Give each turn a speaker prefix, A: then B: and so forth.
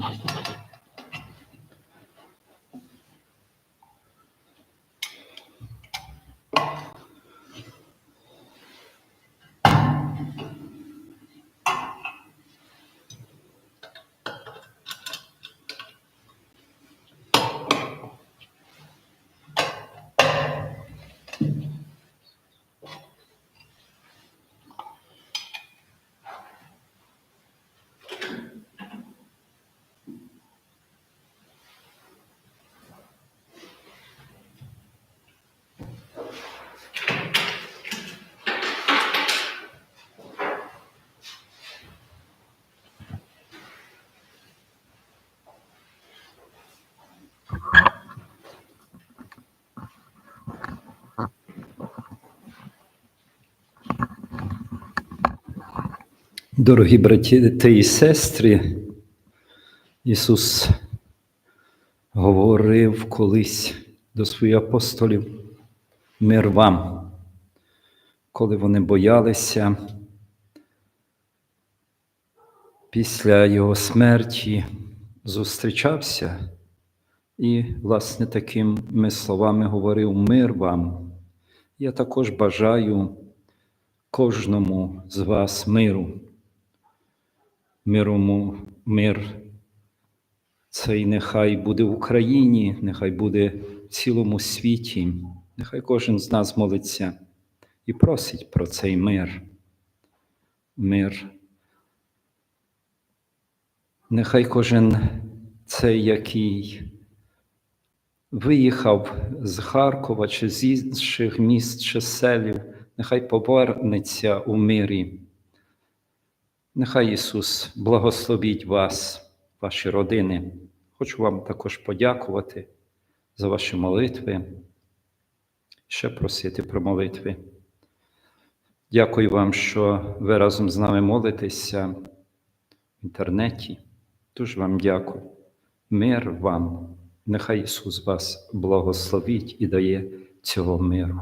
A: Thank you. Дорогі браті і сестри, Ісус говорив колись до своїх апостолів мир вам, коли вони боялися після Його смерті зустрічався і, власне, такими словами говорив мир вам. Я також бажаю кожному з вас миру мирому мир. Цей нехай буде в Україні, нехай буде в цілому світі, нехай кожен з нас молиться і просить про цей мир. Мир. Нехай кожен цей, який виїхав з Харкова чи з інших міст чи селів, нехай повернеться у мирі. Нехай Ісус благословіть вас, ваші родини. Хочу вам також подякувати за ваші молитви, ще просити про молитви. Дякую вам, що ви разом з нами молитеся в інтернеті. Дуже вам дякую. Мир вам. Нехай Ісус вас благословить і дає цього миру.